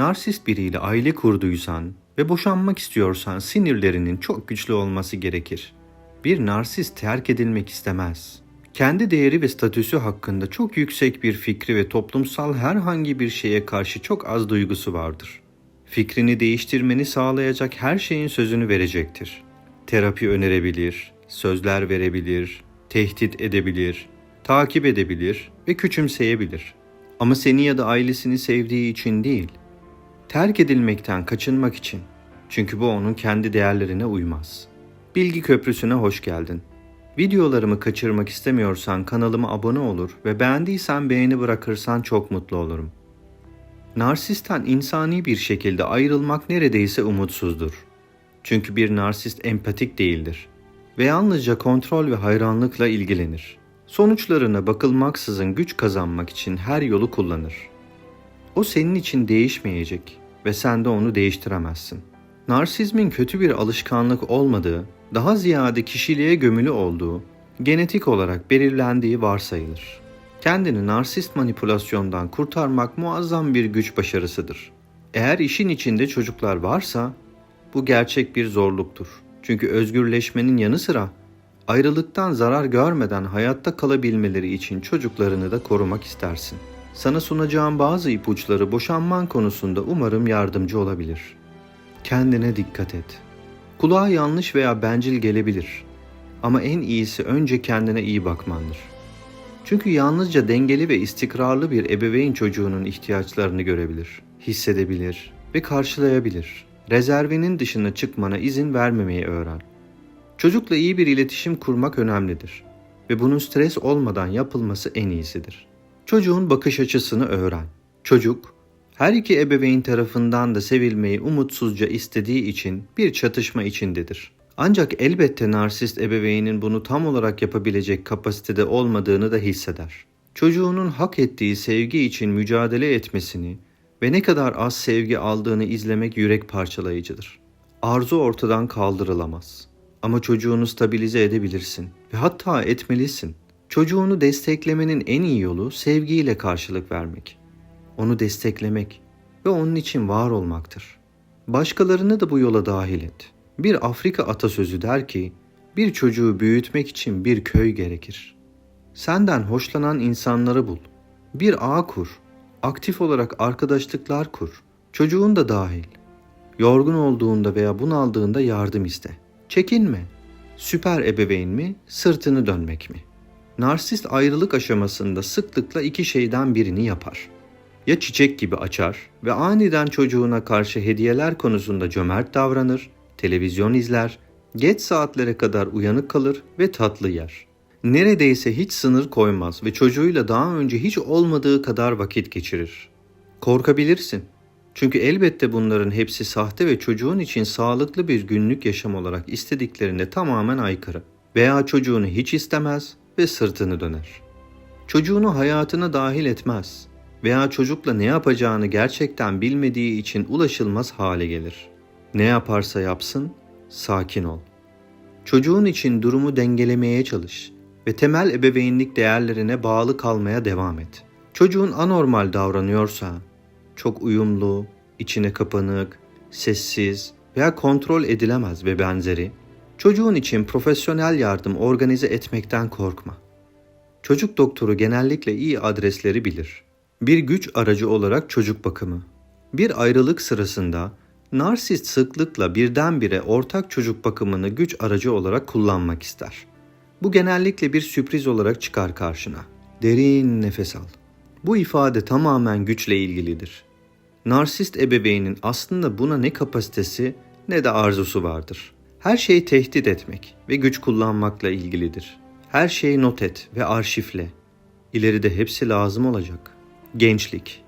Narsist biriyle aile kurduysan ve boşanmak istiyorsan sinirlerinin çok güçlü olması gerekir. Bir narsist terk edilmek istemez. Kendi değeri ve statüsü hakkında çok yüksek bir fikri ve toplumsal herhangi bir şeye karşı çok az duygusu vardır. Fikrini değiştirmeni sağlayacak her şeyin sözünü verecektir. Terapi önerebilir, sözler verebilir, tehdit edebilir, takip edebilir ve küçümseyebilir. Ama seni ya da ailesini sevdiği için değil, terk edilmekten kaçınmak için. Çünkü bu onun kendi değerlerine uymaz. Bilgi Köprüsü'ne hoş geldin. Videolarımı kaçırmak istemiyorsan kanalıma abone olur ve beğendiysen beğeni bırakırsan çok mutlu olurum. Narsistten insani bir şekilde ayrılmak neredeyse umutsuzdur. Çünkü bir narsist empatik değildir ve yalnızca kontrol ve hayranlıkla ilgilenir. Sonuçlarına bakılmaksızın güç kazanmak için her yolu kullanır. O senin için değişmeyecek ve sen de onu değiştiremezsin. Narsizmin kötü bir alışkanlık olmadığı, daha ziyade kişiliğe gömülü olduğu, genetik olarak belirlendiği varsayılır. Kendini narsist manipülasyondan kurtarmak muazzam bir güç başarısıdır. Eğer işin içinde çocuklar varsa bu gerçek bir zorluktur. Çünkü özgürleşmenin yanı sıra ayrılıktan zarar görmeden hayatta kalabilmeleri için çocuklarını da korumak istersin. Sana sunacağım bazı ipuçları boşanman konusunda umarım yardımcı olabilir. Kendine dikkat et. Kulağa yanlış veya bencil gelebilir. Ama en iyisi önce kendine iyi bakmandır. Çünkü yalnızca dengeli ve istikrarlı bir ebeveyn çocuğunun ihtiyaçlarını görebilir, hissedebilir ve karşılayabilir. Rezervinin dışına çıkmana izin vermemeyi öğren. Çocukla iyi bir iletişim kurmak önemlidir ve bunun stres olmadan yapılması en iyisidir. Çocuğun bakış açısını öğren. Çocuk, her iki ebeveyn tarafından da sevilmeyi umutsuzca istediği için bir çatışma içindedir. Ancak elbette narsist ebeveynin bunu tam olarak yapabilecek kapasitede olmadığını da hisseder. Çocuğunun hak ettiği sevgi için mücadele etmesini ve ne kadar az sevgi aldığını izlemek yürek parçalayıcıdır. Arzu ortadan kaldırılamaz. Ama çocuğunu stabilize edebilirsin ve hatta etmelisin. Çocuğunu desteklemenin en iyi yolu sevgiyle karşılık vermek. Onu desteklemek ve onun için var olmaktır. Başkalarını da bu yola dahil et. Bir Afrika atasözü der ki, bir çocuğu büyütmek için bir köy gerekir. Senden hoşlanan insanları bul. Bir ağ kur. Aktif olarak arkadaşlıklar kur. Çocuğun da dahil. Yorgun olduğunda veya bunaldığında yardım iste. Çekinme. Süper ebeveyn mi, sırtını dönmek mi? Narsist ayrılık aşamasında sıklıkla iki şeyden birini yapar. Ya çiçek gibi açar ve aniden çocuğuna karşı hediyeler konusunda cömert davranır, televizyon izler, geç saatlere kadar uyanık kalır ve tatlı yer. Neredeyse hiç sınır koymaz ve çocuğuyla daha önce hiç olmadığı kadar vakit geçirir. Korkabilirsin. Çünkü elbette bunların hepsi sahte ve çocuğun için sağlıklı bir günlük yaşam olarak istediklerine tamamen aykırı. Veya çocuğunu hiç istemez ve sırtını döner. Çocuğunu hayatına dahil etmez veya çocukla ne yapacağını gerçekten bilmediği için ulaşılmaz hale gelir. Ne yaparsa yapsın, sakin ol. Çocuğun için durumu dengelemeye çalış ve temel ebeveynlik değerlerine bağlı kalmaya devam et. Çocuğun anormal davranıyorsa, çok uyumlu, içine kapanık, sessiz veya kontrol edilemez ve benzeri, çocuğun için profesyonel yardım organize etmekten korkma. Çocuk doktoru genellikle iyi adresleri bilir. Bir güç aracı olarak çocuk bakımı. Bir ayrılık sırasında narsist sıklıkla birdenbire ortak çocuk bakımını güç aracı olarak kullanmak ister. Bu genellikle bir sürpriz olarak çıkar karşına. Derin nefes al. Bu ifade tamamen güçle ilgilidir. Narsist ebeveynin aslında buna ne kapasitesi ne de arzusu vardır. Her şeyi tehdit etmek ve güç kullanmakla ilgilidir. Her şeyi not et ve arşifle. İleride hepsi lazım olacak. Gençlik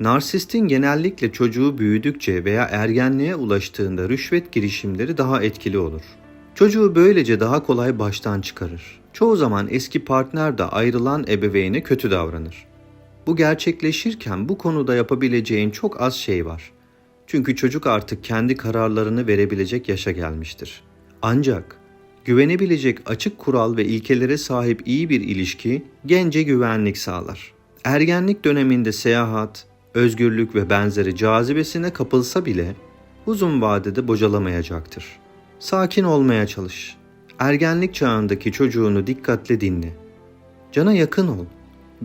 Narsistin genellikle çocuğu büyüdükçe veya ergenliğe ulaştığında rüşvet girişimleri daha etkili olur. Çocuğu böylece daha kolay baştan çıkarır. Çoğu zaman eski partner de ayrılan ebeveyne kötü davranır. Bu gerçekleşirken bu konuda yapabileceğin çok az şey var. Çünkü çocuk artık kendi kararlarını verebilecek yaşa gelmiştir. Ancak güvenebilecek açık kural ve ilkelere sahip iyi bir ilişki gence güvenlik sağlar. Ergenlik döneminde seyahat, özgürlük ve benzeri cazibesine kapılsa bile uzun vadede bocalamayacaktır. Sakin olmaya çalış. Ergenlik çağındaki çocuğunu dikkatle dinle. Cana yakın ol.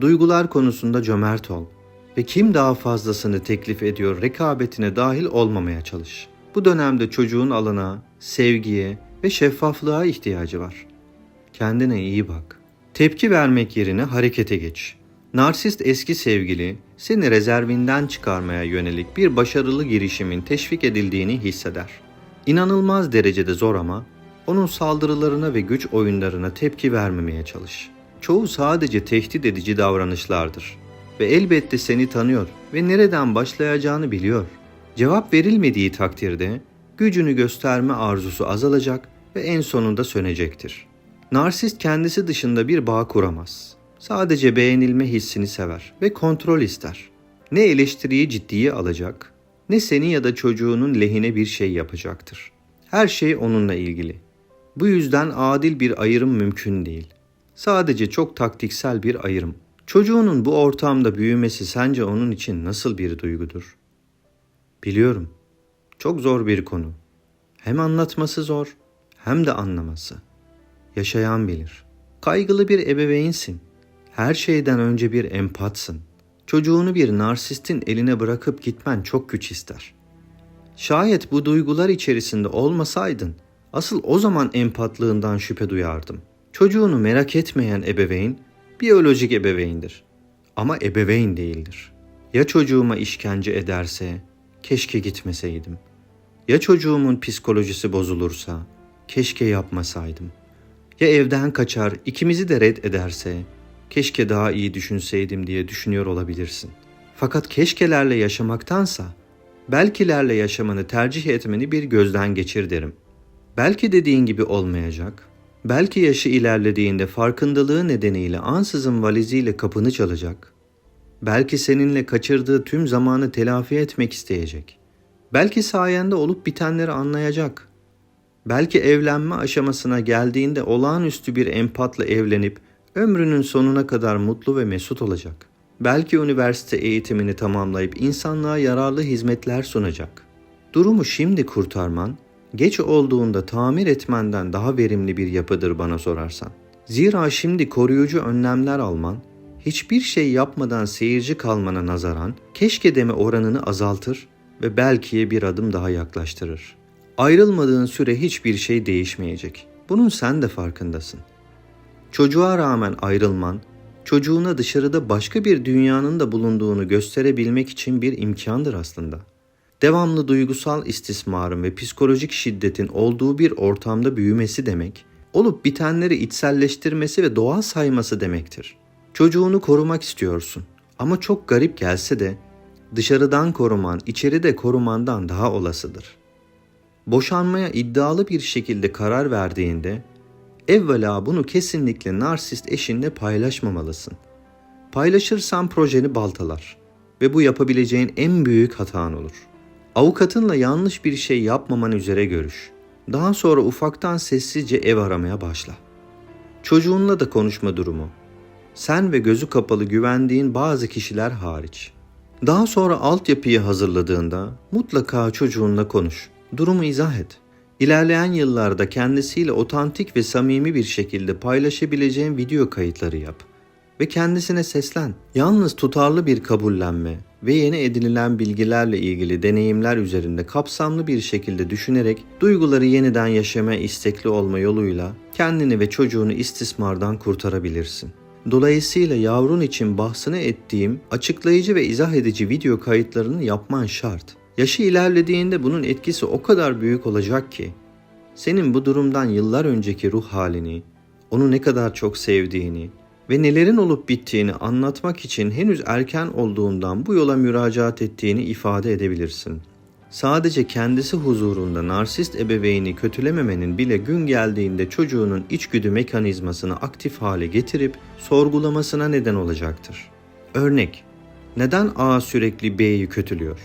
Duygular konusunda cömert ol ve kim daha fazlasını teklif ediyor rekabetine dahil olmamaya çalış. Bu dönemde çocuğun alana, sevgiye ve şeffaflığa ihtiyacı var. Kendine iyi bak. Tepki vermek yerine harekete geç. Narsist eski sevgili seni rezervinden çıkarmaya yönelik bir başarılı girişimin teşvik edildiğini hisseder. İnanılmaz derecede zor ama onun saldırılarına ve güç oyunlarına tepki vermemeye çalış. Çoğu sadece tehdit edici davranışlardır ve elbette seni tanıyor ve nereden başlayacağını biliyor. Cevap verilmediği takdirde gücünü gösterme arzusu azalacak ve en sonunda sönecektir. Narsist kendisi dışında bir bağ kuramaz. Sadece beğenilme hissini sever ve kontrol ister. Ne eleştiriyi ciddiye alacak, ne seni ya da çocuğunun lehine bir şey yapacaktır. Her şey onunla ilgili. Bu yüzden adil bir ayrım mümkün değil. Sadece çok taktiksel bir ayrım. Çocuğunun bu ortamda büyümesi sence onun için nasıl bir duygudur? Biliyorum. Çok zor bir konu. Hem anlatması zor, hem de anlaması. Yaşayan bilir. Kaygılı bir ebeveynsin. Her şeyden önce bir empatsın. Çocuğunu bir narsistin eline bırakıp gitmen çok güç ister. Şayet bu duygular içerisinde olmasaydın, asıl o zaman empatlığından şüphe duyardım. Çocuğunu merak etmeyen ebeveyn, biyolojik ebeveyndir. Ama ebeveyn değildir. Ya çocuğuma işkence ederse, keşke gitmeseydim. Ya çocuğumun psikolojisi bozulursa, keşke yapmasaydım. Ya evden kaçar, ikimizi de red ederse, keşke daha iyi düşünseydim diye düşünüyor olabilirsin. Fakat keşkelerle yaşamaktansa, belkilerle yaşamanı tercih etmeni bir gözden geçir derim. Belki dediğin gibi olmayacak, belki yaşı ilerlediğinde farkındalığı nedeniyle ansızın valiziyle kapını çalacak, belki seninle kaçırdığı tüm zamanı telafi etmek isteyecek, belki sayende olup bitenleri anlayacak, belki evlenme aşamasına geldiğinde olağanüstü bir empatla evlenip ömrünün sonuna kadar mutlu ve mesut olacak. Belki üniversite eğitimini tamamlayıp insanlığa yararlı hizmetler sunacak. Durumu şimdi kurtarman, geç olduğunda tamir etmenden daha verimli bir yapıdır bana sorarsan. Zira şimdi koruyucu önlemler alman, hiçbir şey yapmadan seyirci kalmana nazaran keşke deme oranını azaltır ve belkiye bir adım daha yaklaştırır. Ayrılmadığın süre hiçbir şey değişmeyecek. Bunun sen de farkındasın. Çocuğa rağmen ayrılman, çocuğuna dışarıda başka bir dünyanın da bulunduğunu gösterebilmek için bir imkandır aslında. Devamlı duygusal istismarın ve psikolojik şiddetin olduğu bir ortamda büyümesi demek, olup bitenleri içselleştirmesi ve doğal sayması demektir. Çocuğunu korumak istiyorsun ama çok garip gelse de dışarıdan koruman içeride korumandan daha olasıdır. Boşanmaya iddialı bir şekilde karar verdiğinde Evvela bunu kesinlikle narsist eşinle paylaşmamalısın. Paylaşırsan projeni baltalar ve bu yapabileceğin en büyük hatan olur. Avukatınla yanlış bir şey yapmaman üzere görüş. Daha sonra ufaktan sessizce ev aramaya başla. Çocuğunla da konuşma durumu. Sen ve gözü kapalı güvendiğin bazı kişiler hariç. Daha sonra altyapıyı hazırladığında mutlaka çocuğunla konuş. Durumu izah et. İlerleyen yıllarda kendisiyle otantik ve samimi bir şekilde paylaşabileceğin video kayıtları yap ve kendisine seslen. Yalnız tutarlı bir kabullenme ve yeni edinilen bilgilerle ilgili deneyimler üzerinde kapsamlı bir şekilde düşünerek duyguları yeniden yaşamaya istekli olma yoluyla kendini ve çocuğunu istismardan kurtarabilirsin. Dolayısıyla yavrun için bahsini ettiğim açıklayıcı ve izah edici video kayıtlarını yapman şart. Yaşı ilerlediğinde bunun etkisi o kadar büyük olacak ki senin bu durumdan yıllar önceki ruh halini, onu ne kadar çok sevdiğini ve nelerin olup bittiğini anlatmak için henüz erken olduğundan bu yola müracaat ettiğini ifade edebilirsin. Sadece kendisi huzurunda narsist ebeveyni kötülememenin bile gün geldiğinde çocuğunun içgüdü mekanizmasını aktif hale getirip sorgulamasına neden olacaktır. Örnek, neden A sürekli B'yi kötülüyor?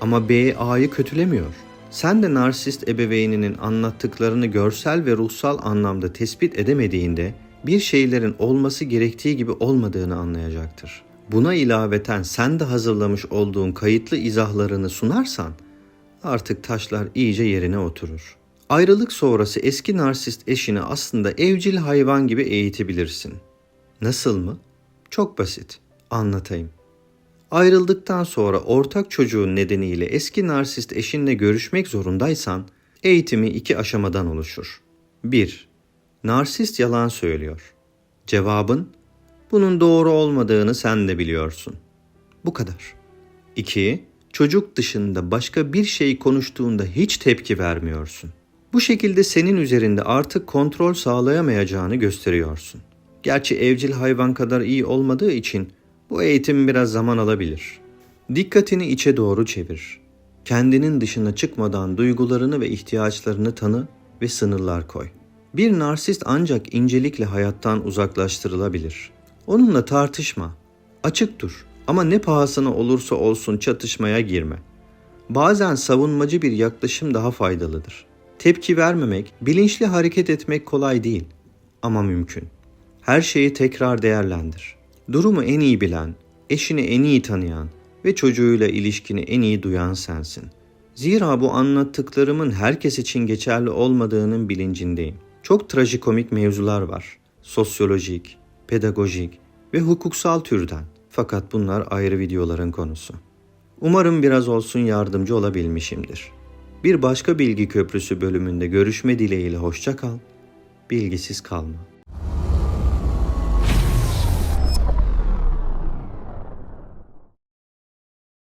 Ama B A'yı kötülemiyor. Sen de narsist ebeveyninin anlattıklarını görsel ve ruhsal anlamda tespit edemediğinde bir şeylerin olması gerektiği gibi olmadığını anlayacaktır. buna ilaveten sen de hazırlamış olduğun kayıtlı izahlarını sunarsan artık taşlar iyice yerine oturur. Ayrılık sonrası eski narsist eşini aslında evcil hayvan gibi eğitebilirsin. Nasıl mı? Çok basit. Anlatayım. Ayrıldıktan sonra ortak çocuğun nedeniyle eski narsist eşinle görüşmek zorundaysan eğitimi iki aşamadan oluşur. 1. Narsist yalan söylüyor. Cevabın bunun doğru olmadığını sen de biliyorsun. Bu kadar. 2. Çocuk dışında başka bir şey konuştuğunda hiç tepki vermiyorsun. Bu şekilde senin üzerinde artık kontrol sağlayamayacağını gösteriyorsun. Gerçi evcil hayvan kadar iyi olmadığı için bu eğitim biraz zaman alabilir. Dikkatini içe doğru çevir. Kendinin dışına çıkmadan duygularını ve ihtiyaçlarını tanı ve sınırlar koy. Bir narsist ancak incelikle hayattan uzaklaştırılabilir. Onunla tartışma. Açık dur ama ne pahasına olursa olsun çatışmaya girme. Bazen savunmacı bir yaklaşım daha faydalıdır. Tepki vermemek, bilinçli hareket etmek kolay değil ama mümkün. Her şeyi tekrar değerlendir. Durumu en iyi bilen, eşini en iyi tanıyan ve çocuğuyla ilişkini en iyi duyan sensin. Zira bu anlattıklarımın herkes için geçerli olmadığının bilincindeyim. Çok trajikomik mevzular var. Sosyolojik, pedagojik ve hukuksal türden. Fakat bunlar ayrı videoların konusu. Umarım biraz olsun yardımcı olabilmişimdir. Bir başka bilgi köprüsü bölümünde görüşme dileğiyle hoşça kal. Bilgisiz kalma.